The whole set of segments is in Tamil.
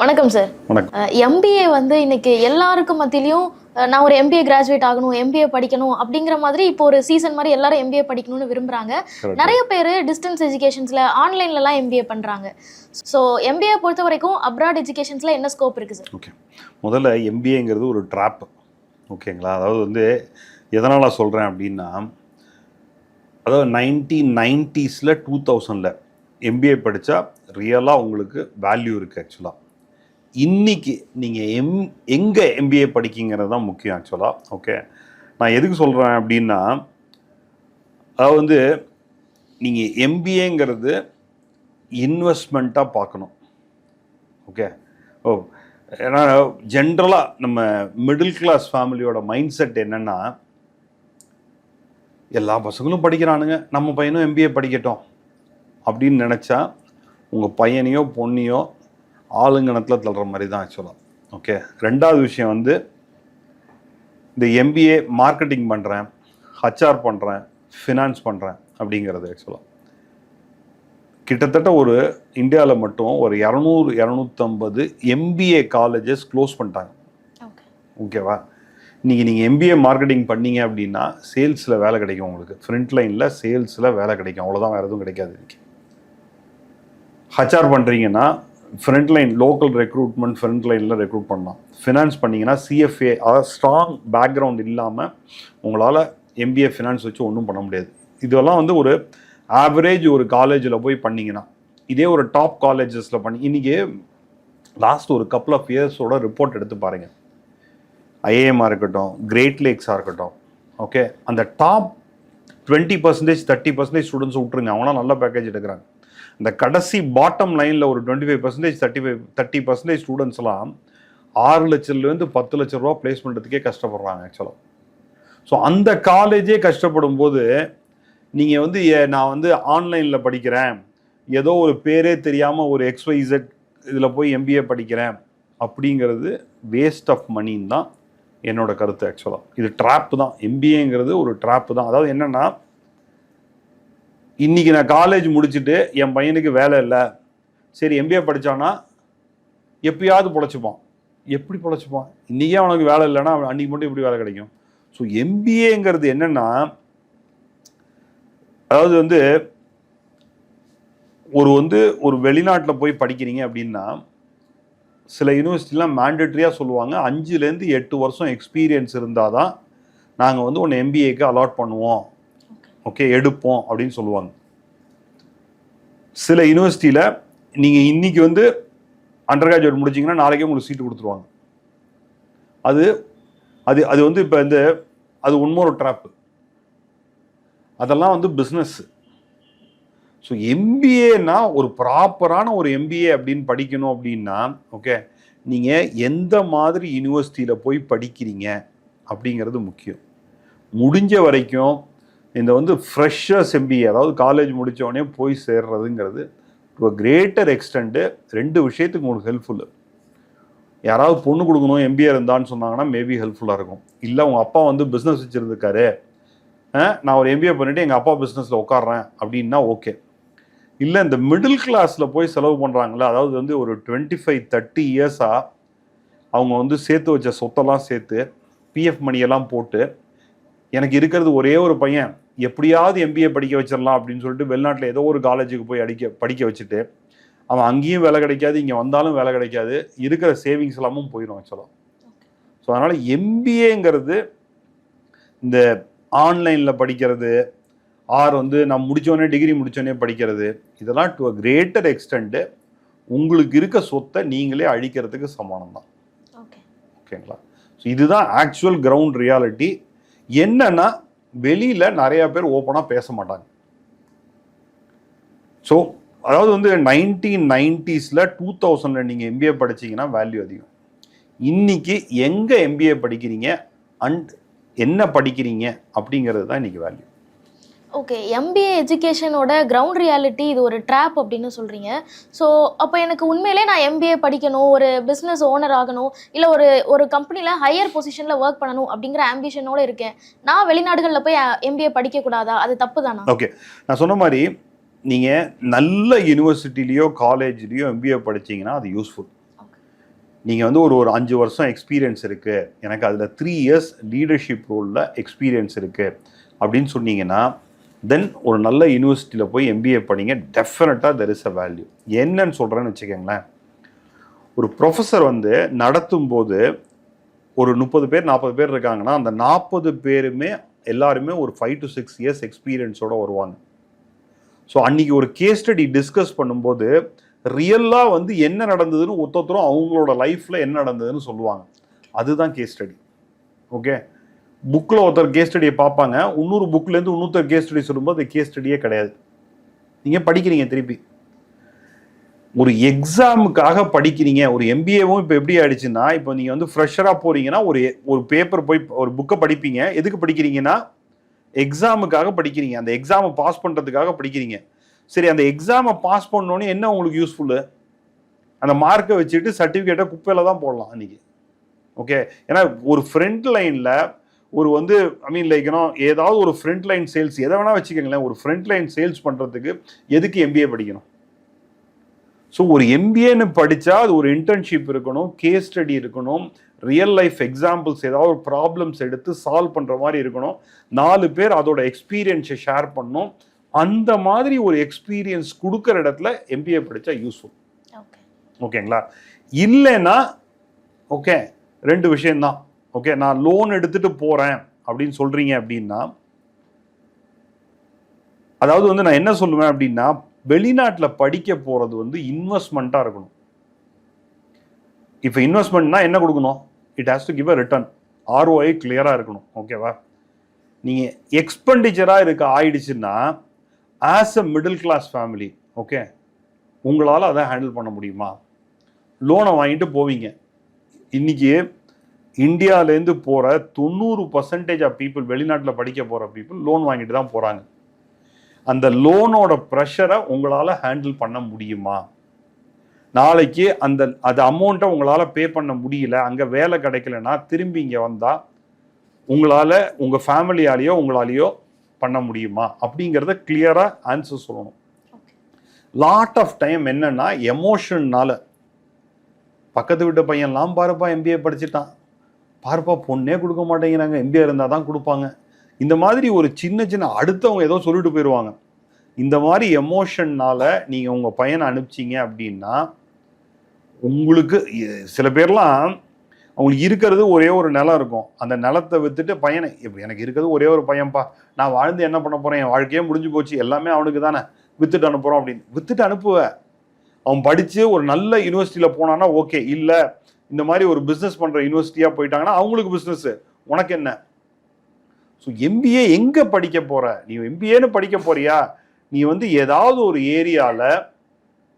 வணக்கம் சார் வணக்கம். எம்பிஏ வந்து இன்னைக்கு எல்லாருக்கும் மத்தியிலையும் நான் ஒரு எம்பிஏ கிராஜுவேட் ஆகணும் எம்பிஏ படிக்கணும் அப்படிங்கிற மாதிரி இப்போ ஒரு சீசன் மாதிரி எல்லாரும் எம்பிஏ படிக்கணும்னு விரும்புறாங்க. நிறைய பேர் டிஸ்டன்ஸ் எஜுகேஷன்ஸ்ல ஆன்லைன்லலாம் எம்பிஏ பண்றாங்க. ஸோ எம்பிஏ பொறுத்த வரைக்கும் அப்ராட் எஜுகேஷன்ஸ்ல என்ன ஸ்கோப் இருக்கு சார் ஓகே முதல்ல எம்பிஏங்கிறது ஒரு ட்ராப் ஓகேங்களா அதாவது வந்து எதனால் சொல்கிறேன் அப்படின்னா அதாவது நைன்டீன் நைன்ட்டீஸில் டூ தௌசண்டில் எம்பிஏ படித்தா ரியலாக உங்களுக்கு வேல்யூ இருக்குது ஆக்சுவலாக இன்னைக்கு நீங்கள் எம் எங்கே எம்பிஏ படிக்கிங்கிறது தான் முக்கியம் ஆக்சுவலாக ஓகே நான் எதுக்கு சொல்கிறேன் அப்படின்னா அதாவது வந்து நீங்கள் எம்பிஏங்கிறது இன்வெஸ்ட்மெண்ட்டாக பார்க்கணும். ஓகே ஓ ஏன்னா ஜென்ரலாக நம்ம மிடில் கிளாஸ் ஃபேமிலியோட மைண்ட் செட் என்னென்னா எல்லா பசங்களும் படிக்கிறானுங்க. நம்ம பையனும் எம்பிஏ படிக்கட்டும் அப்படின்னு நினச்சா உங்கள் பையனையோ பொண்ணையோ ஆளுங்கணத்தில் தள்ளுற மாதிரி தான் ஆக்சுவலாக ஓகே ரெண்டாவது விஷயம் வந்து இந்த எம்பிஏ மார்க்கெட்டிங் பண்ணுறேன் ஹச்ஆர் பண்ணுறேன் ஃபினான்ஸ் பண்ணுறேன் அப்படிங்கிறது ஆக்சுவலாக கிட்டத்தட்ட ஒரு இந்தியாவில் மட்டும் ஒரு இரநூறு இரநூத்தம்பது எம்பிஏ காலேஜஸ் க்ளோஸ் பண்ணிட்டாங்க. ஓகே ஓகேவா இன்றைக்கி நீங்கள் எம்பிஏ மார்க்கெட்டிங் பண்ணீங்க அப்படின்னா சேல்ஸில் வேலை கிடைக்கும் உங்களுக்கு. ஃப்ரண்ட் லைனில் சேல்ஸில் வேலை கிடைக்கும். அவ்வளோதான் வேறு எதுவும் கிடைக்காது இன்னைக்கு. ஹச்ஆர் பண்ணுறீங்கன்னா front line local recruitment front லைனில் ரெக்ரூட் பண்ணலாம். ஃபினான்ஸ் பண்ணிங்கன்னா சிஎஃப்ஏ அதாவது ஸ்ட்ராங் பேக்ரவுண்ட் இல்லாமல் உங்களால் எம்பிஏ ஃபினான்ஸ் வச்சு ஒன்றும் பண்ண முடியாது. இதெல்லாம் வந்து ஒரு ஆவரேஜ் ஒரு காலேஜில் போய் பண்ணிங்கன்னா இதே ஒரு டாப் காலேஜஸில் பண்ணி இன்றைக்கி லாஸ்ட் ஒரு கப்புள் ஆஃப் இயர்ஸோட ரிப்போர்ட் எடுத்து பாருங்கள் ஐஏஎம்மாக இருக்கட்டும் கிரேட் லேக்ஸாக இருக்கட்டும் ஓகே அந்த top twenty percentage thirty percentage students விட்ருங்க அவங்களாம் நல்ல பேக்கேஜ் எடுக்கிறாங்க. இந்த கடைசி பாட்டம் லைனில் ஒரு twenty five percentage thirty five thirty percentage ஸ்டூடெண்ட்ஸ்லாம் ஆறு லட்சத்துலேருந்து பத்து லட்ச ரூபா ப்ளேஸ் பண்ணுறதுக்கே கஷ்டப்படுறாங்க ஆக்சுவலாக ஸோ அந்த காலேஜே கஷ்டப்படும் போது நீங்கள் வந்து ஏ- நான் வந்து ஆன்லைனில் படிக்கிறேன். ஏதோ ஒரு பேரே தெரியாமல் ஒரு எக்ஸ்ஒய்இசட் இதில் போய் எம்பிஏ படிக்கிறேன். அப்படிங்கிறது வேஸ்ட் ஆஃப் மணின்னு தான் என்னோட கருத்து ஆக்சுவலாக இது ட்ராப் தான். எம்பிஏங்கிறது ஒரு ட்ராப் தான். அதாவது என்னென்னா இன்றைக்கி நான் காலேஜ் முடிச்சுட்டு என் பையனுக்கு வேலை இல்லை. சரி எம்பிஏ படித்தானா எப்பயாவது பொழைச்சிப்பான். எப்படி பொழைச்சிப்பான்? இன்றைக்கே அவனுக்கு வேலை இல்லைன்னா அவன் அன்றைக்கி மட்டும் எப்படி வேலை கிடைக்கும்? ஸோ எம்பிஏங்கிறது என்னென்னா அதாவது வந்து ஒரு வந்து ஒரு வெளிநாட்டில் போய் படிக்கிறீங்க அப்படின்னா சில யூனிவர்சிட்டிலாம் மேண்டட்ரியாக சொல்லுவாங்க. அஞ்சுலேருந்து எட்டு வருஷம் எக்ஸ்பீரியன்ஸ் இருந்தால் தான் நாங்கள் வந்து ஒன்று எம்பிஏக்கு அலாட் பண்ணுவோம். ஓகே எடுப்போம் அப்படின்னு சொல்லுவாங்க. சில யூனிவர்சிட்டியில் நீங்கள் இன்னைக்கு வந்து அண்டர் கிராஜுவேட் முடிச்சிங்கன்னா நாளைக்கே உங்களுக்கு சீட்டு கொடுத்துருவாங்க. அது அது அது வந்து இப்போ இந்த அது உண்மை ட்ராப்பு அதெல்லாம் வந்து பிஸ்னஸ் ஸோ எம்பிஏனா ஒரு ப்ராப்பரான ஒரு எம்பிஏ அப்படின்னு படிக்கணும் அப்படின்னா ஓகே நீங்கள் எந்த மாதிரி யூனிவர்சிட்டியில் போய் படிக்கிறீங்க அப்படிங்கிறது முக்கியம். முடிஞ்ச வரைக்கும் இந்த வந்து ஃப்ரெஷ்ஷாக செம்பிஏ அதாவது காலேஜ் முடிச்ச போய் சேர்றதுங்கிறது டு கிரேட்டர் எக்ஸ்டெண்ட்டு ரெண்டு விஷயத்துக்கு உங்களுக்கு ஹெல்ப்ஃபுல்லு யாராவது பொண்ணு கொடுக்கணும் எம்பிஏ இருந்தான்னு சொன்னாங்கன்னா மேபி ஹெல்ப்ஃபுல்லாக இருக்கும். இல்லை உங்கள் அப்பா வந்து பிஸ்னஸ் வச்சுருந்துருக்காரு. நான் ஒரு எம்பிஏ பண்ணிவிட்டு எங்கள் அப்பா பிஸ்னஸில் உட்காடுறேன் அப்படின்னா ஓகே இல்லை இந்த மிடில் கிளாஸில் போய் செலவு பண்ணுறாங்களே அதாவது வந்து ஒரு டுவெண்ட்டி ஃபைவ் தேர்ட்டி இயர்ஸாக அவங்க வந்து சேர்த்து வச்ச சொத்தெல்லாம் சேர்த்து பிஎஃப் மணியெல்லாம் போட்டு எனக்கு இருக்கிறது ஒரே ஒரு பையன். எப்படியாவது எம்பிஏ படிக்க வச்சிடலாம் அப்படின்னு சொல்லிட்டு வெளிநாட்டில் ஏதோ ஒரு காலேஜுக்கு போய் அடிக்க படிக்க வச்சுட்டு அவன் அங்கேயும் வேலை கிடைக்காது இங்கே வந்தாலும் வேலை கிடைக்காது இருக்கிற சேவிங்ஸ் எல்லாமும் போயிடும் ஆக்சுவலாக ஸோ அதனால் எம்பிஏங்கிறது இந்த ஆன்லைனில் படிக்கிறது ஆர் வந்து நான் முடிச்சோடனே டிகிரி முடிச்சோடனே படிக்கிறது இதெல்லாம் டு அ கிரேட்டர் எக்ஸ்டெண்ட்டு உங்களுக்கு இருக்க சொத்தை நீங்களே அழிக்கிறதுக்கு சமானம் தான் ஓகே ஓகேங்களா ஸோ இதுதான் ஆக்சுவல் கிரவுண்ட் ரியாலிட்டி என்னன்னா வெளியில் நிறைய பேர் ஓப்பனாக பேச மாட்டாங்க. ஸோ அதாவது வந்து நைன்டீன் நைன்டிஸில் டூ தௌசண்டில் நீங்கள் எம்பிஏ படிச்சீங்கன்னா வேல்யூ அதிகம். இன்னைக்கு எங்கே எம்பிஏ படிக்கிறீங்க? அண்ட் என்ன படிக்கிறீங்க? அப்படிங்கிறது தான் இன்றைக்கி வேல்யூ ஓகே எம்பிஏ எஜுகேஷனோட கிரவுண்ட் ரியாலிட்டி இது ஒரு ட்ராப் அப்படின்னு சொல்கிறீங்க ஸோ அப்போ எனக்கு உண்மையிலே நான் எம்பிஏ படிக்கணும் ஒரு பிஸ்னஸ் ஓனர் ஆகணும் இல்லை ஒரு ஒரு கம்பெனியில் ஹையர் பொசிஷனில் ஒர்க் பண்ணணும் அப்படிங்கிற ஆம்பிஷனோட இருக்கேன். நான் வெளிநாடுகளில் போய் எம்பிஏ படிக்கக்கூடாதா அது தப்பு தானா? ஓகே நான் சொன்ன மாதிரி நீங்கள் நல்ல யூனிவர்சிட்டிலேயோ காலேஜ்லேயோ எம்பிஏ படிச்சீங்கன்னா அது யூஸ்ஃபுல் நீங்கள் வந்து ஒரு ஒரு அஞ்சு வருஷம் எக்ஸ்பீரியன்ஸ் இருக்குது எனக்கு அதில் த்ரீ இயர்ஸ் லீடர்ஷிப் ரோலில் எக்ஸ்பீரியன்ஸ் இருக்குது அப்படின்னு சொன்னீங்கன்னா தென் ஒரு நல்ல யூனிவர்சிட்டியில் போய் எம்பிஏ படிங்க. டெஃபினட்டாக தெர் இஸ் அ வேல்யூ என்னன்னு சொல்கிறேன்னு வச்சுக்கோங்களேன். ஒரு ப்ரொஃபஸர் வந்து நடத்தும் போது ஒரு முப்பது பேர் நாற்பது பேர் இருக்காங்கன்னா அந்த நாற்பது பேருமே எல்லாருமே ஒரு ஃபைவ் டு சிக்ஸ் இயர்ஸ் எக்ஸ்பீரியன்ஸோட வருவாங்க. ஸோ அன்றைக்கி ஒரு கேஸ் ஸ்டடி டிஸ்கஸ் பண்ணும்போது ரியலாக வந்து என்ன நடந்ததுன்னு ஒத்தொத்தரும் அவங்களோட லைஃப்பில் என்ன நடந்ததுன்னு சொல்லுவாங்க. அதுதான் கேஸ் ஸ்டடி ஓகே புக்கில் ஒருத்தர் கேஸ் ஸ்டடியை பார்ப்பாங்க. இன்னொரு புக்லேருந்து இன்னொருத்தர் கேஸ் ஸ்டடி சொல்லும்போது அது கேஸ் ஸ்டடியே கிடையாது. நீங்கள் படிக்கிறீங்க திருப்பி. ஒரு எக்ஸாமுக்காக படிக்கிறீங்க. ஒரு எம்பிஏவும் இப்போ எப்படி ஆயிடுச்சுன்னா இப்போ நீங்கள் வந்து ஃப்ரெஷராக போகிறீங்கன்னா ஒரு ஒரு பேப்பர் போய் ஒரு புக்கை படிப்பீங்க. எதுக்கு படிக்கிறீங்கன்னா எக்ஸாமுக்காக படிக்கிறீங்க. அந்த எக்ஸாமை பாஸ் பண்ணுறதுக்காக படிக்கிறீங்க. சரி அந்த எக்ஸாமை பாஸ் பண்ணோன்னே என்ன உங்களுக்கு யூஸ்ஃபுல்லு அந்த மார்க்கை வச்சுட்டு சர்டிஃபிகேட்டை குப்பையில் தான் போடலாம் அன்றைக்கி ஓகே ஏன்னா ஒரு ஃப்ரண்ட் லைனில் ஒரு வந்து ஐ மீன் லைக் ஏதாவது ஒரு ஃப்ரண்ட் லைன் சேல்ஸ் எதை வேணால் வச்சுக்கோங்களேன் ஒரு ஃப்ரண்ட் லைன் சேல்ஸ் பண்ணுறதுக்கு எதுக்கு எம்பிஏ படிக்கணும்? ஸோ ஒரு எம்பிஏன்னு படித்தா அது ஒரு இன்டர்ன்ஷிப் இருக்கணும் கேஸ் ஸ்டடி இருக்கணும் ரியல் லைஃப் எக்ஸாம்பிள்ஸ் ஏதாவது ஒரு ப்ராப்ளம்ஸ் எடுத்து சால்வ் பண்ணுற மாதிரி இருக்கணும். நாலு பேர் அதோட எக்ஸ்பீரியன்ஸை ஷேர் பண்ணணும். அந்த மாதிரி ஒரு எக்ஸ்பீரியன்ஸ் கொடுக்குற இடத்துல எம்பிஏ படித்தா யூஸ்ஃபுல் ஓகே ஓகேங்களா இல்லைன்னா ஓகே ரெண்டு விஷயம்தான். ஓகே நான் லோன் எடுத்துட்டு போகிறேன் அப்படின்னு சொல்கிறீங்க அப்படின்னா அதாவது வந்து நான் என்ன சொல்லுவேன் அப்படின்னா வெளிநாட்டில் படிக்க போகிறது வந்து இன்வெஸ்ட்மெண்ட்டாக இருக்கணும். இப்போ இன்வெஸ்ட்மெண்ட்னா என்ன கொடுக்கணும்? It has to give a return ROI கிளியராக இருக்கணும். ஓகேவா நீங்கள் எக்ஸ்பெண்டிச்சராக இருக்க ஆயிடுச்சுன்னா as a middle class family okay உங்களால் அதை ஹேண்டில் பண்ண முடியுமா? லோனை வாங்கிட்டு போவீங்க. இன்னைக்கு இந்தியாவிலேருந்து போகிற தொண்ணூறு பர்சன்டேஜ் ஆஃப் பீப்புள் வெளிநாட்டில் படிக்க போகிற பீப்புள் லோன் வாங்கிட்டு தான் போகிறாங்க அந்த லோனோட ப்ரெஷரை உங்களால் ஹேண்டில் பண்ண முடியுமா? நாளைக்கு அந்த அது அமௌண்ட்டை உங்களால் பே பண்ண முடியல அங்கே வேலை கிடைக்கலன்னா திரும்பி இங்கே வந்தால் உங்களால் உங்கள் ஃபேமிலியாலேயோ உங்களாலேயோ பண்ண முடியுமா? அப்படிங்கிறத கிளியராக ஆன்சர் சொல்லணும். லாட் ஆஃப் டைம் என்னன்னா எமோஷன்னால பக்கத்து வீட்டு பையன்லாம் பாருப்பா எம்பிஏ படிச்சுட்டான். பார்ப்பா பொண்ணே கொடுக்க மாட்டேங்கிறாங்க. இந்தியா இருந்தால் தான் கொடுப்பாங்க. இந்த மாதிரி ஒரு சின்ன சின்ன அடுத்தவங்க ஏதோ சொல்லிட்டு போயிடுவாங்க இந்த மாதிரி எமோஷன்னால் நீங்கள் உங்கள் பையனை அனுப்பிச்சிங்க அப்படின்னா உங்களுக்கு சில பேர்லாம் அவங்களுக்கு இருக்கிறது ஒரே ஒரு நிலம் இருக்கும். அந்த நிலத்தை வித்துட்டு பையனை இப்போ எனக்கு இருக்கிறது ஒரே ஒரு பையன்ப்பா நான் வாழ்ந்து என்ன பண்ண போகிறேன் என் வாழ்க்கையே முடிஞ்சு போச்சு. எல்லாமே அவனுக்கு தானே. வித்துட்டு அனுப்புகிறோம் அப்படின்னு. வித்துட்டு அனுப்புவேன் அவன் படித்து ஒரு நல்ல யூனிவர்சிட்டியில் போனான்னா ஓகே இல்லை இந்த மாதிரி ஒரு பிஸ்னஸ் பண்ணுற யூனிவர்சிட்டியாக போயிட்டாங்கன்னா அவங்களுக்கு பிஸ்னஸ்ஸு உனக்கு என்ன? ஸோ எம்பிஏ எங்கே படிக்க போகிற நீ எம்பிஏன்னு படிக்க போறியா? நீ வந்து ஏதாவது ஒரு ஏரியாவில்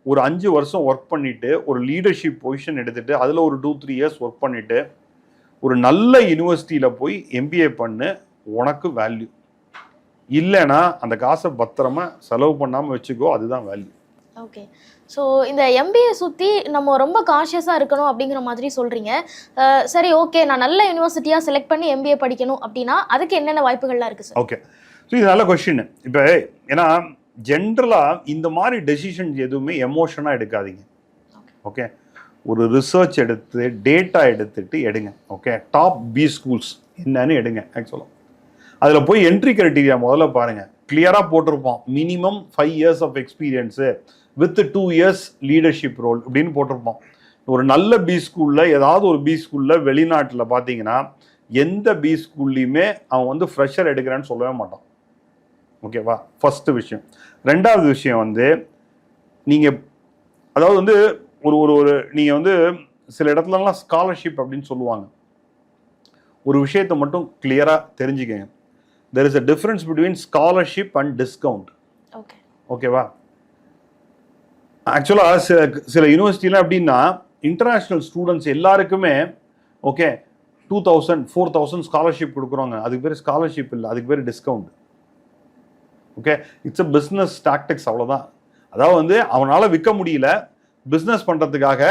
ஒரு அஞ்சு வருஷம் ஒர்க் பண்ணிவிட்டு ஒரு லீடர்ஷிப் பொசிஷன் எடுத்துகிட்டு அதில் ஒரு டூ த்ரீ இயர்ஸ் ஒர்க் பண்ணிவிட்டு ஒரு நல்ல யூனிவர்சிட்டியில் போய் எம்பிஏ பண்ணு உனக்கு வேல்யூ இல்லைன்னா அந்த காசை பத்திரமா செலவு பண்ணாமல் வச்சுக்கோ அதுதான் வேல்யூ ஓகே ஸோ இந்த எம்பிஏ சுற்றி நம்ம ரொம்ப காஷியஸாக இருக்கணும் அப்படிங்கிற மாதிரி சொல்கிறீங்க சரி ஓகே நான் நல்ல யூனிவர்சிட்டியாக செலக்ட் பண்ணி எம்பிஏ படிக்கணும் அப்படின்னா அதுக்கு என்னென்ன வாய்ப்புகள்லாம் இருக்குது சார் ஓகே ஸோ இது நல்ல கொஷின் இப்போ ஏன்னா ஜென்ரலாக இந்த மாதிரி டெசிஷன்ஸ் எதுவுமே எமோஷனாக எடுக்காதீங்க. ஓகே ஒரு ரிசர்ச் எடுத்து டேட்டா எடுத்துட்டு எடுங்க. ஓகே டாப் பி ஸ்கூல்ஸ் என்னன்னு எடுங்க ஆக்சுவலாக அதில் போய் என்ட்ரி கிரைட்டீரியா முதல்ல பாருங்கள் கிளியராக போட்டிருப்போம் minimum five years of experience with two years leadership role அப்படின்னு போட்டிருப்போம் ஒரு நல்ல பி ஸ்கூலில் ஏதாவது ஒரு பி ஸ்கூலில் வெளிநாட்டில் பார்த்தீங்கன்னா எந்த பி ஸ்கூல்லையுமே அவன் வந்து ஃப்ரெஷர் எடுக்கிறேன்னு சொல்லவே மாட்டான். ஓகேவா ஃபர்ஸ்ட் விஷயம். ரெண்டாவது விஷயம் வந்து நீங்கள் அதாவது வந்து ஒரு ஒரு ஒரு நீங்கள் வந்து சில இடத்துலலாம் ஸ்காலர்ஷிப் அப்படின்னு சொல்லுவாங்க. ஒரு விஷயத்தை மட்டும் கிளியராக தெரிஞ்சுக்கங்க. There is a difference between scholarship and discount okay ஓகேவா ஆக்சுவலாக சில சில யூனிவர்சிட்டிலாம் எப்படின்னா இன்டர்நேஷ்னல் ஸ்டூடெண்ட்ஸ் எல்லாருக்குமே okay two thousand four thousand scholarship கொடுக்குறாங்க அதுக்கு பேர் ஸ்காலர்ஷிப் இல்லை அதுக்கு பேர் discount okay it's a business tactics அவ்வளோதான் அதாவது வந்து அவனால் விற்க முடியல. பிஸ்னஸ் பண்ணுறதுக்காக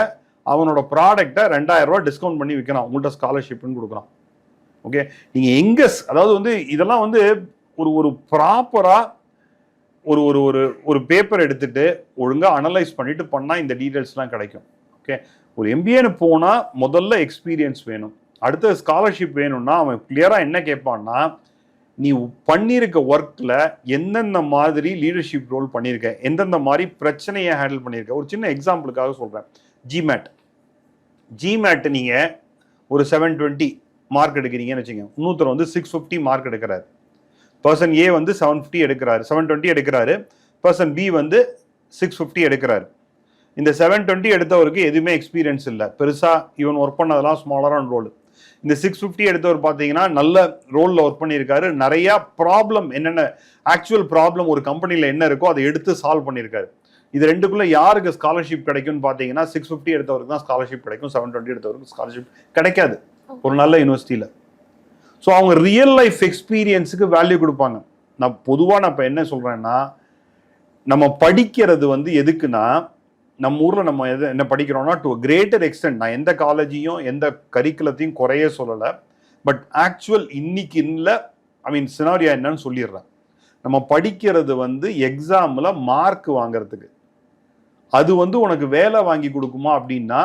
அவனோட ப்ராடக்டை ரெண்டாயிரரூவா டிஸ்கவுண்ட் பண்ணி விற்கிறான். உங்கள்கிட்ட ஸ்காலர்ஷிப்னு கொடுக்குறான். ஓகே நீங்கள் எங்கே அதாவது வந்து இதெல்லாம் வந்து ஒரு ஒரு ப்ராப்பராக ஒரு ஒரு ஒரு ஒரு பேப்பர் எடுத்துட்டு ஒழுங்காக அனலைஸ் பண்ணிட்டு பண்ணால் இந்த டீட்டெயில்ஸ்லாம் கிடைக்கும். ஓகே ஒரு எம்பிஏன்னு போனால் முதல்ல எக்ஸ்பீரியன்ஸ் வேணும். அடுத்த ஸ்காலர்ஷிப் வேணும்னா அவன் கிளியராக என்ன கேட்பான்னா நீ பண்ணியிருக்க ஒர்க்கில் எந்தெந்த மாதிரி லீடர்ஷிப் ரோல் பண்ணியிருக்க எந்தெந்த மாதிரி பிரச்சனையை ஹேண்டில் பண்ணியிருக்க ஒரு சின்ன எக்ஸாம்பிளுக்காக சொல்கிறேன் ஜிமேட் ஜிமேட் நீங்கள் ஒரு செவன் டுவெண்ட்டி மார்க் எடுக்கிறீங்கன்னு வச்சுக்கோங்க. இன்னொருத்தர் வந்து சிக்ஸ் ஃபிஃப்டி மார்க் எடுக்கிறாரு. பர்சன் ஏ வந்து செவன் ஃபிஃப்டி எடுக்கிறாரு. செவன் டுவெண்ட்டி எடுக்கிறாரு. பர்சன் பி வந்து சிக்ஸ் ஃபிஃப்டி எடுக்கிறாரு. இந்த செவன் டுவெண்ட்டி எடுத்தவருக்கு எதுவுமே எக்ஸ்பீரியன்ஸ் இல்லை. பெருசாக இவன் ஒர்க் பண்ணதெல்லாம் ஸ்மாலரான ரோல் இந்த சிக்ஸ் ஃபிஃப்டி எடுத்தவர் பார்த்தீங்கன்னா நல்ல ரோலில் ஒர்க் பண்ணியிருக்காரு. நிறையா ப்ராப்ளம் என்னென்ன ஆக்சுவல் ப்ராப்ளம் ஒரு கம்பெனியில் என்ன இருக்கோ அதை எடுத்து சால்வ் பண்ணியிருக்காரு. இது ரெண்டுக்குள்ள யாருக்கு ஸ்காலர்ஷிப் கிடைக்கும்னு பார்த்தீங்கன்னா சிக்ஸ் ஃபிஃப்டி எடுத்தவருக்கு தான் ஸ்காலர்ஷிப் கிடைக்கும். செவன் டுவெண்ட்டி எடுத்தவருக்கு ஸ்காலர்ஷிப் கிடைக்காது. ஒரு நல்ல யூனிவர்சிட்டியில் ஸோ அவங்க ரியல் லைஃப் எக்ஸ்பீரியன்ஸுக்கு வேல்யூ கொடுப்பாங்க. நான் பொதுவாக நான் இப்போ என்ன சொல்கிறேன்னா நம்ம படிக்கிறது வந்து எதுக்குன்னா நம்ம ஊரில் நம்ம எது என்ன படிக்கிறோம்னா டு கிரேட்டர் எக்ஸ்டென்ட் நான் எந்த காலேஜையும் எந்த கரிக்குலத்தையும் குறைய சொல்லலை. பட் ஆக்சுவல் இன்னைக்கு இல்லை ஐ மீன் சினாரியா என்னன்னு சொல்லிடுறேன். நம்ம படிக்கிறது வந்து எக்ஸாமில் மார்க் வாங்குறதுக்கு. அது வந்து உனக்கு வேலை வாங்கி கொடுக்குமா அப்படின்னா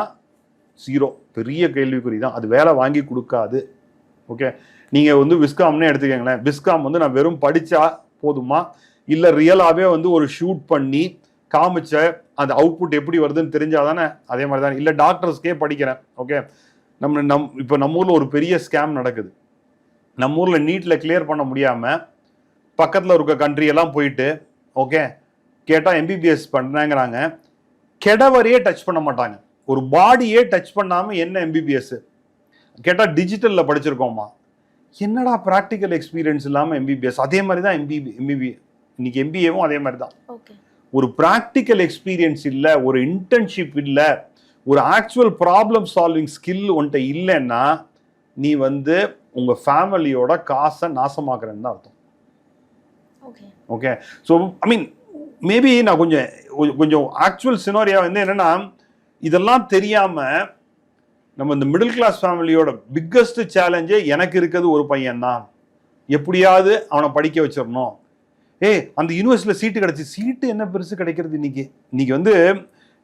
ஜீரோ பெரிய கேள்விக்குறி தான். அது வேலை வாங்கி கொடுக்காது. ஓகே நீங்கள் வந்து விஸ்காம்னே எடுத்துக்கங்களேன். விஸ்காம் வந்து நான் வெறும் படித்தா போதுமா? இல்லை ரியலாகவே வந்து ஒரு ஷூட் பண்ணி காமிச்ச அந்த அவுட்புட் எப்படி வருதுன்னு தெரிஞ்சாதானே அதே மாதிரி தான் இல்லை டாக்டர்ஸ்க்கே படிக்கிறேன் ஓகே நம்ம நம் இப்போ நம்ம ஊரில் ஒரு பெரிய ஸ்கேம் நடக்குது. நம்ம ஊரில் நீட்டில் கிளியர் பண்ண முடியாமல் பக்கத்தில் இருக்க கண்ட்ரியெல்லாம் எல்லாம் போயிட்டு ஓகே கேட்டால் எம்பிபிஎஸ் பண்ணுறாங்கிறாங்க கெடவரையே டச் பண்ண மாட்டாங்க. ஒரு பாடியே டச் பண்ணாமல் என்ன எம்பிபிஎஸ் கேட்டால் டிஜிட்டலில் படிச்சிருக்கோமா என்னடா ப்ராக்டிக்கல் எக்ஸ்பீரியன்ஸ் இல்லாமல் எம்பிபிஎஸ் அதே மாதிரி தான் எம்பிபி எம்பிபி இன்னைக்கு எம்பிஏவும் அதே மாதிரி தான் ஒரு ப்ராக்டிக்கல் எக்ஸ்பீரியன்ஸ் இல்லை ஒரு இன்டர்ன்ஷிப் இல்லை ஒரு ஆக்சுவல் ப்ராப்ளம் சால்விங் ஸ்கில் உன்ட்ட இல்லைன்னா நீ வந்து உங்கள் ஃபேமிலியோட காசை நாசமாக்குறேன்னு தான் அர்த்தம். Okay okay so I mean maybe நான் கொஞ்சம் கொஞ்சம் ஆக்சுவல் சினோரியா வந்து என்னென்னா இதெல்லாம் தெரியாமல் நம்ம இந்த மிடில் கிளாஸ் ஃபேமிலியோட பிக்கஸ்ட் சேலஞ்சே எனக்கு இருக்கிறது ஒரு பையன்தான். எப்படியாவது அவனை படிக்க வச்சிடணும். ஏ அந்த யூனிவர்சிட்டியில் சீட்டு கிடச்சி சீட்டு என்ன பெருசு கிடைக்கிறது இன்னைக்கு? இன்னைக்கு வந்து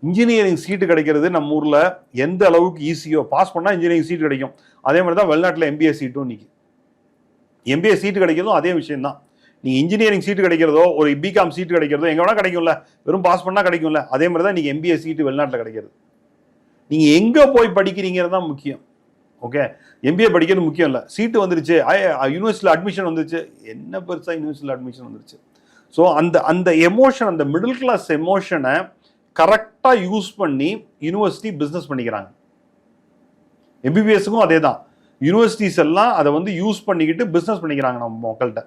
இன்ஜினியரிங் சீட்டு கிடைக்கிறது நம்ம ஊரில் எந்த அளவுக்கு ஈஸியோ பாஸ் பண்ணால் இன்ஜினியரிங் சீட்டு கிடைக்கும். அதே மாதிரி தான் வெளிநாட்டில் எம்பிஏ சீட்டும் இன்னைக்கு. எம்பிஏ சீட்டு கிடைக்கிறதும் அதே விஷயம்தான். நீங்கள் இன்ஜினியரிங் சீட்டு கிடைக்கிறதோ ஒரு பிகாம் சீட்டு கிடைக்கிறதோ எங்கே வேணால் கிடைக்கும்ல. வெறும் பாஸ் பண்ணால் கிடைக்கும்ல. அதே மாதிரி தான் நீங்கள் எம்பிஏ சீட்டு வெளிநாட்டில் கிடைக்கிறது. நீங்கள் எங்கே போய் படிக்கிறீங்கிறது தான் முக்கியம். ஓகே எம்பிஏ படிக்கிறது முக்கியம் இல்லை. சீட்டு வந்துருச்சு. யூனிவர்சிட்டியில் அட்மிஷன் வந்துருச்சு. என்ன பெருசாக யூனிவர்சிட்டியில் அட்மிஷன் வந்துருச்சு? ஸோ அந்த அந்த எமோஷன் அந்த மிடில் கிளாஸ் எமோஷனை கரெக்டாக யூஸ் பண்ணி யூனிவர்சிட்டி பிஸ்னஸ் பண்ணிக்கிறாங்க. எம்பிபிஎஸ்க்கும் அதே தான். யூனிவர்சிட்டிஸ் எல்லாம் அதை வந்து யூஸ் பண்ணிக்கிட்டு பிஸ்னஸ் பண்ணிக்கிறாங்க நம்ம மக்கள்கிட்ட.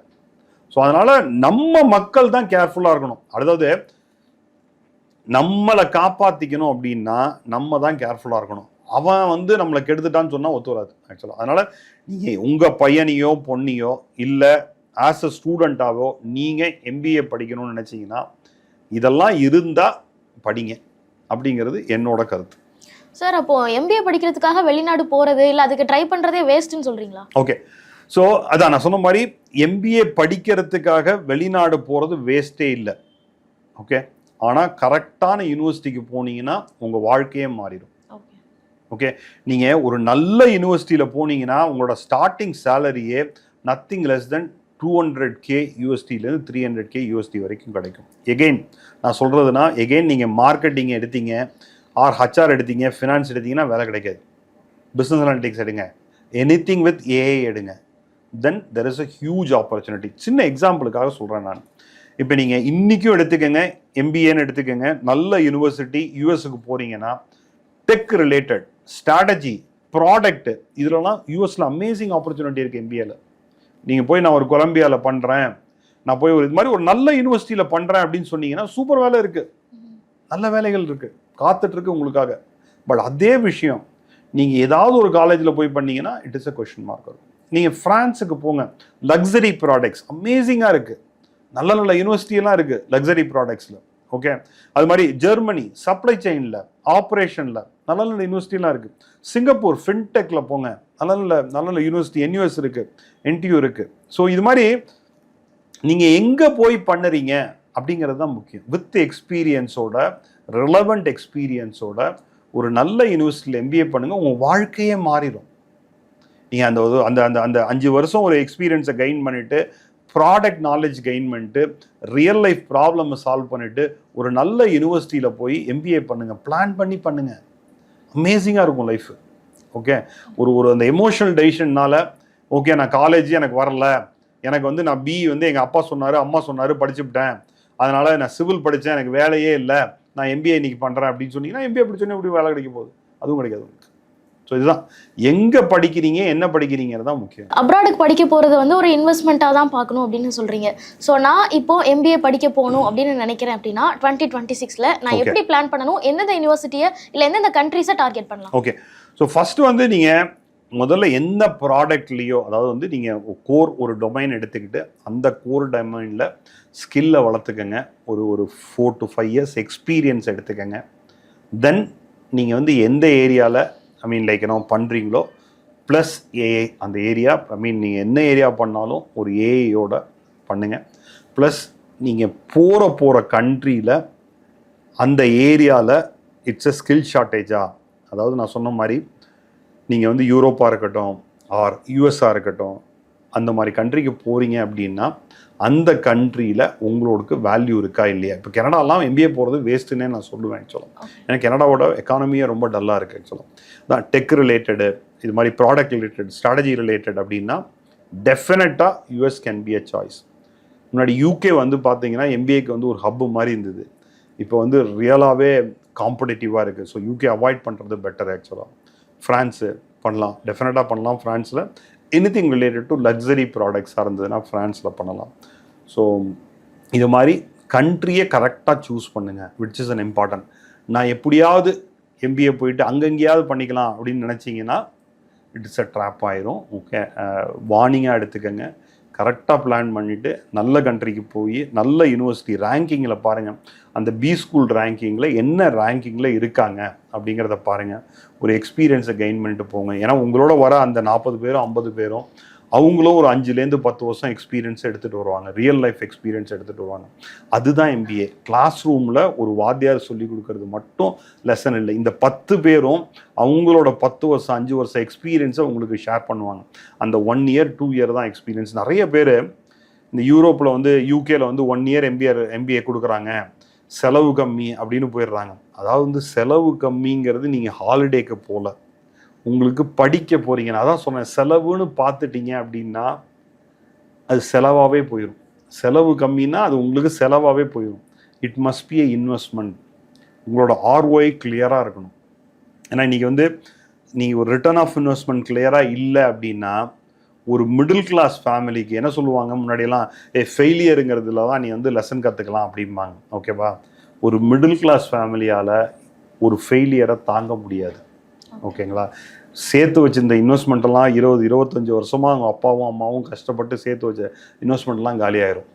ஸோ அதனால் நம்ம மக்கள் தான் கேர்ஃபுல்லாக இருக்கணும். அதாவது நம்மளை காப்பாற்றிக்கணும் அப்படின்னா நம்ம தான் கேர்ஃபுல்லாக இருக்கணும். அவன் வந்து நம்மளை கெடுத்துட்டான்னு சொன்னால் ஒத்து வராது ஆக்சுவலாக அதனால் நீங்கள் உங்கள் பையனையோ பொண்ணையோ இல்லை ஆஸ் அ ஸ்டூடெண்ட்டாவோ நீங்கள் எம்பிஏ படிக்கணும்னு நினச்சிங்கன்னா இதெல்லாம் இருந்தால் படிங்க அப்படிங்கிறது என்னோட கருத்து. சார் அப்போ எம்பிஏ படிக்கிறதுக்காக வெளிநாடு போறது இல்ல அதுக்கு ட்ரை பண்றதே வேஸ்ட்னு சொல்றீங்களா? ஓகே ஸோ அதான் நான் சொன்ன மாதிரி எம்பிஏ படிக்கிறதுக்காக வெளிநாடு போகிறது வேஸ்ட்டே இல்லை. ஓகே ஆனால் கரெக்டான யூனிவர்சிட்டிக்கு போனீங்கன்னா உங்கள் வாழ்க்கையே மாறிடும். ஓகே நீங்கள் ஒரு நல்ல யூனிவர்சிட்டியில் போனீங்கன்னா உங்களோட starting சேலரியே nothing less than two hundred K யூஎஸ்டிலேருந்து three hundred K USD வரைக்கும் கிடைக்கும். எகெயின் நான் சொல்கிறதுனா எகெயின் நீங்கள் மார்க்கெட்டிங் எடுத்தீங்க ஆர் ஹச்ஆர் எடுத்தீங்க ஃபினான்ஸ் எடுத்தீங்கன்னா வேலை கிடைக்காது. பிஸ்னஸ் அனாலிட்டிக்ஸ் எடுங்க. எனி திங் வித் ஏஐ எடுங்க. Then there is a huge opportunity சின்ன எக்ஸாம்பிளுக்காக சொல்கிறேன் நான். இப்போ நீங்கள் இன்றைக்கும் எடுத்துக்கோங்க எம்பிஏன்னு எடுத்துக்கோங்க. நல்ல யூனிவர்சிட்டி யூஎஸ்க்கு போகிறீங்கன்னா டெக் ரிலேட்டட் ஸ்ட்ராட்டஜி ப்ராடக்ட் இதிலலாம் யூஎஸில் அமேசிங் ஆப்பர்ச்சுனிட்டி இருக்குது எம்பிஏல நீங்கள் போய் நான் ஒரு கொலம்பியாவில் பண்ணுறேன் நான் போய் ஒரு இது மாதிரி ஒரு நல்ல யூனிவர்சிட்டியில் பண்ணுறேன் அப்படின்னு சொன்னீங்கன்னா சூப்பர் வேலை இருக்குது நல்ல வேலைகள் இருக்குது காத்துட்ருக்கு உங்களுக்காக. பட் அதே விஷயம் நீங்கள் ஏதாவது ஒரு காலேஜில் போய் பண்ணீங்கன்னா it is a question mark இருக்கும் நீங்கள் ஃப்ரான்ஸுக்கு போங்க. லக்ஸரி ப்ராடக்ட்ஸ் அமேசிங்காக இருக்குது நல்ல நல்ல யூனிவர்சிட்டியெல்லாம் இருக்குது லக்ஸரி ப்ராடக்ட்ஸில் ஓகே அது மாதிரி ஜெர்மனி சப்ளை செயினில் ஆப்ரேஷனில் நல்ல நல்ல யூனிவர்சிட்டிலாம் இருக்குது சிங்கப்பூர் ஃபின்டெக்கில் போங்க. நல்ல நல்ல நல்ல நல்ல யூனிவர்சிட்டி என்யூஎஸ் இருக்குது என்டியூ இருக்குது ஸோ இது மாதிரி நீங்கள் எங்கே போய் பண்ணுறீங்க அப்படிங்கிறது தான் முக்கியம். வித் எக்ஸ்பீரியன்ஸோட ரிலவெண்ட் எக்ஸ்பீரியன்ஸோட ஒரு நல்ல யூனிவர்சிட்டியில் எம்பிஏ பண்ணுங்கள் உங்கள் வாழ்க்கையே மாறிடும். நீங்கள் அந்த ஒரு- அந்த அந்த அந்த அஞ்சு வருஷம் ஒரு எக்ஸ்பீரியன்ஸை கெயின் பண்ணிவிட்டு ப்ராடக்ட் நாலேஜ் கெயின் பண்ணிட்டு ரியல் லைஃப் ப்ராப்ளமை சால்வ் பண்ணிவிட்டு ஒரு நல்ல யூனிவர்சிட்டியில் போய் எம்பிஏ பண்ணுங்கள் பிளான் பண்ணி பண்ணுங்கள் அமேசிங்காக இருக்கும் லைஃப் ஓகே ஒரு ஒரு அந்த எமோஷனல் டெசிஷன்னால ஓகே நான் காலேஜ் எனக்கு வரல. எனக்கு வந்து நான் பிஇ வந்து எங்கள் அப்பா சொன்னார் அம்மா சொன்னார் படிச்சுவிட்டேன் அதனால் நான் சிவில் படித்தேன் எனக்கு வேலையே இல்லை. நான் எம்பிஏ இன்னைக்கு பண்ணுறேன் அப்படின்னு சொன்னீங்கன்னா எம்பிஏ படிச்சோன்னே எப்படி வேலை கிடைக்க போகுது. அதுவும் கிடைக்காது. ஸோ இதுதான். எங்கே படிக்கிறீங்க என்ன படிக்கிறீங்கிறது தான் முக்கியம். அப்ராடுக்கு படிக்க போகிறது வந்து ஒரு இன்வெஸ்ட்மெண்ட்டாக தான் பார்க்கணும் அப்படின்னு சொல்கிறீங்க ஸோ நான் இப்போ எம்பிஏ படிக்க போகணும் அப்படின்னு நினைக்கிறேன் அப்படின்னா டுவெண்ட்டி டுவெண்ட்டி சிக்ஸில் நான். எப்படி பிளான் பண்ணணும் எந்தெந்த யூனிவர்சிட்டியை இல்லை எந்தெந்த கண்ட்ரீஸை டார்கெட் பண்ணலாம்? ஓகே ஸோ ஃபஸ்ட்டு வந்து நீங்கள் முதல்ல எந்த ப்ராடக்ட்லேயோ அதாவது வந்து நீங்கள் கோர் ஒரு டொமைன் எடுத்துக்கிட்டு அந்த கோர் டொமைனில் ஸ்கில்லை வளர்த்துக்கங்க. ஒரு ஒரு four to five years experience எடுத்துக்கங்க. தென் நீங்கள் வந்து எந்த ஏரியாவில் ஐ மீன் லைக் என்ன பண்ணுறீங்களோ ப்ளஸ் ஏஐ அந்த ஏரியா ஐ மீன் நீங்கள் என்ன ஏரியா பண்ணாலும் ஒரு ஏஐயோட பண்ணுங்கள் ப்ளஸ் நீங்கள் போகிற போகிற கண்ட்ரியில் அந்த ஏரியாவில் இட்ஸ் எ ஸ்கில் ஷார்ட்டேஜா அதாவது நான் சொன்ன மாதிரி நீங்கள் வந்து யூரோப்பாக இருக்கட்டும் ஆர் யூஎஸ்ஆ இருக்கட்டும் அந்த மாதிரி கண்ட்ரிக்கு போகிறீங்க அப்படின்னா அந்த கண்ட்ரியில் உங்களுக்கு வேல்யூ இருக்கா இல்லையா? இப்போ கனடாலாம் எம்பிஏ போகிறது வேஸ்ட்டுன்னே நான் சொல்லுவேன் ஆக்சுவலாக ஏன்னா கனடாவோட எக்கானமியே ரொம்ப டல்லாக இருக்குது ஆக்சுவலாக தான் டெக் ரிலேட்டடு இது மாதிரி ப்ராடக்ட் ரிலேட்டட் ஸ்ட்ராட்டஜி ரிலேட்டட் அப்படின்னா டெஃபினட்டாக US can be a choice முன்னாடி யூகே வந்து பார்த்தீங்கன்னா எம்பிஏக்கு வந்து ஒரு ஹப்பு மாதிரி இருந்தது. இப்போ வந்து ரியலாகவே காம்படிட்டிவாக இருக்குது ஸோ யூகே அவாய்ட் பண்ணுறது பெட்டர் ஆக்சுவலாக ஃப்ரான்ஸு பண்ணலாம். டெஃபினட்டாக பண்ணலாம். ஃப்ரான்ஸில் எனிதிங் ரிலேட்டட் டு லக்ஸரி ப்ராடக்ட்ஸாக இருந்ததுன்னா ஃப்ரான்ஸில் பண்ணலாம். ஸோ இது மாதிரி கண்ட்ரியை கரெக்டாக சூஸ் பண்ணுங்கள் விட்ஸ் இஸ் அன் இம்பார்ட்டன்ட் நான் எப்படியாவது எம்பிஏ போயிட்டு அங்கங்கேயாவது பண்ணிக்கலாம் அப்படின்னு நினச்சிங்கன்னா இட்ஸ் அ ட்ராப் ஆயிரும். ஓகே வார்னிங்காக எடுத்துக்கோங்க. கரெக்டாக பிளான் பண்ணிவிட்டு நல்ல கண்ட்ரிக்கு போய் நல்ல யூனிவர்சிட்டி ரேங்கிங்கில் பாருங்கள் அந்த பி ஸ்கூல் ரேங்கிங்கில் என்ன ரேங்கிங்கில் இருக்காங்க அப்படிங்கிறத பாருங்கள் ஒரு எக்ஸ்பீரியன்ஸை கெயின் பண்ணிட்டு போங்க. ஏன்னா உங்களோட வர அந்த நாற்பது பேரும் ஐம்பது பேரும் அவங்களும் ஒரு அஞ்சுலேருந்து பத்து வருஷம் எக்ஸ்பீரியன்ஸ் எடுத்துகிட்டு வருவாங்க. ரியல் லைஃப் எக்ஸ்பீரியன்ஸ் எடுத்துகிட்டு வருவாங்க. அதுதான் எம்பிஏ கிளாஸ் ரூமில் ஒரு வாத்தியார் சொல்லி கொடுக்கறது மட்டும் லெசன் இல்லை. இந்த பத்து பேரும் அவங்களோட பத்து வருஷம் அஞ்சு வருஷம் எக்ஸ்பீரியன்ஸை உங்களுக்கு ஷேர் பண்ணுவாங்க. அந்த ஒன் இயர் டூ இயர் தான் எக்ஸ்பீரியன்ஸ் நிறைய பேர் இந்த யூரோப்பில் வந்து யூகேல வந்து ஒன் இயர் எம்பிஆர் எம்பிஏ கொடுக்குறாங்க. செலவு கம்மி அப்படின்னு போயிடுறாங்க. அதாவது வந்து செலவு கம்மிங்கிறது நீங்கள் ஹாலிடேக்கு போகல உங்களுக்கு படிக்க போறீங்க நான் அதான் சொன்னேன் செலவுன்னு பார்த்துட்டீங்க அப்படின்னா அது செலவாகவே போயிடும் செலவு கம்மின்னா அது உங்களுக்கு செலவாகவே போயிடும் it must be a investment உங்களோட ஆர்ஓஐ கிளியராக இருக்கணும். ஏன்னா இன்றைக்கி வந்து நீங்கள் ஒரு ரிட்டர்ன் ஆஃப் இன்வெஸ்ட்மெண்ட் கிளியராக இல்லை அப்படின்னா ஒரு மிடில் கிளாஸ் ஃபேமிலிக்கு என்ன சொல்லுவாங்க? முன்னாடியெல்லாம் ஏ ஃபெயிலியருங்கிறதுல தான் நீ வந்து லெசன் கற்றுக்கலாம் அப்படிம்பாங்க. ஓகேவா ஒரு மிடில் கிளாஸ் ஃபேமிலியால் ஒரு ஃபெயிலியரை தாங்க முடியாது. ஓகேங்களா? சேர்த்து வச்சிருந்த இன்வெஸ்ட்மெண்ட்டெல்லாம் இருபது இருபத்தஞ்சி வருஷமாக அவங்க அப்பாவும் அம்மாவும் கஷ்டப்பட்டு சேர்த்து வச்ச இன்வெஸ்ட்மெண்ட்லாம் காலியாயிரும்.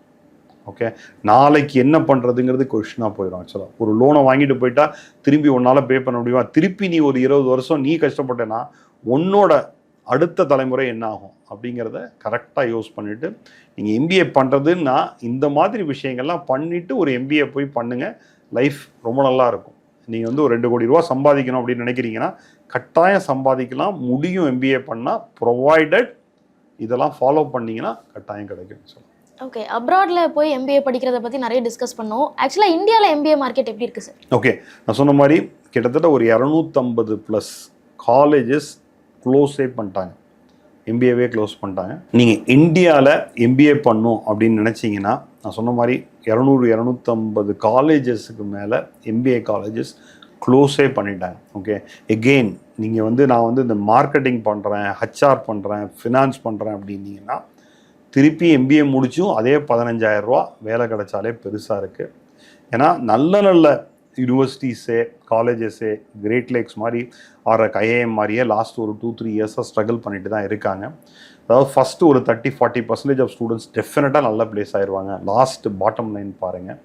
ஓகே நாளைக்கு என்ன பண்ணுறதுங்கிறது கொஷினாக போயிடும் ஆக்சுவலாக ஒரு லோனை வாங்கிட்டு போயிட்டா திரும்பி உன்னால் பே பண்ண முடியுமா? திருப்பி நீ ஒரு இருபது வருஷம் நீ கஷ்டப்பட்டேன்னா உன்னோட அடுத்த தலைமுறை என்ன ஆகும்? அப்படிங்கிறத கரெக்டாக யூஸ் பண்ணிவிட்டு நீங்கள் எம்பிஏ பண்ணுறதுன்னா இந்த மாதிரி விஷயங்கள்லாம் பண்ணிவிட்டு ஒரு எம்பிஏ போய் பண்ணுங்கள் லைஃப் ரொம்ப நல்லா இருக்கும். நீங்கள் வந்து ஒரு ரெண்டு கோடி ரூபா சம்பாதிக்கணும் அப்படின்னு நினைக்கிறீங்கன்னா கட்டாயம் சம்பாதிக்கலாம் முடியும் எம்பிஏ பண்ணால் ப்ரொவைடட் இதெல்லாம் ஃபாலோ பண்ணீங்கன்னா கட்டாயம் கிடைக்கும் சொல்லலாம். ஓகே அப்ராட்ல போய் எம்பிஏ படிக்கிறத பற்றி நிறைய டிஸ்கஸ் பண்ணோம். ஆக்சுவலாக இந்தியாவில் எம்பிஏ மார்க்கெட் எப்படி இருக்குது சார் ஓகே நான் சொன்ன மாதிரி கிட்டத்தட்ட ஒரு இரநூத்தம்பது ப்ளஸ் காலேஜஸ் க்ளோஸே பண்ணிட்டாங்க. எம்பிஏவே க்ளோஸ் பண்ணிட்டாங்க. நீங்கள் இந்தியாவில் எம்பிஏ பண்ணும் அப்படின்னு நினச்சிங்கன்னா நான் சொன்ன மாதிரி இரநூறு இரநூத்தம்பது காலேஜஸுக்கு மேலே எம்பிஏ காலேஜஸ் க்ளோஸே பண்ணிட்டாங்க ஓகே எகெயின் நீங்கள் வந்து நான் வந்து இந்த மார்க்கெட்டிங் பண்ணுறேன் ஹச்ஆர் பண்ணுறேன் ஃபினான்ஸ் பண்ணுறேன் அப்படின்னீங்கன்னா திருப்பி எம்பிஏ முடிச்சும் அதே 15000 வேலை கிடைச்சாலே பெருசாக இருக்குது ஏன்னா நல்ல நல்ல யூனிவர்சிட்டிஸே காலேஜஸே கிரேட் லேக்ஸ் மாதிரி ஆர் ஐஏஎம் மாதிரியே லாஸ்ட் ஒரு டூ த்ரீ இயர்ஸாக ஸ்ட்ரகிள் பண்ணிட்டு தான் இருக்காங்க. அதாவது ஃபஸ்ட்டு ஒரு thirty forty percentage of students டெஃபினட்டாக நல்ல பிளேஸ் ஆயிடுவாங்க லாஸ்ட் பாட்டம் லைன் பாருங்கள்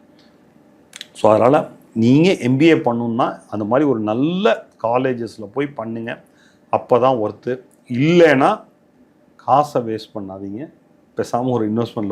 ஸோ அதனால் நீங்கள் எம்பிஏ பண்ணணுன்னா அந்த மாதிரி ஒரு நல்ல காலேஜஸில் போய் பண்ணுங்கள் அப்போ தான் ஒர்த்து இல்லைன்னா காசை வேஸ்ட் பண்ணாதீங்க. பேசாமல் ஒரு இன்வெஸ்ட்மெண்ட்டில்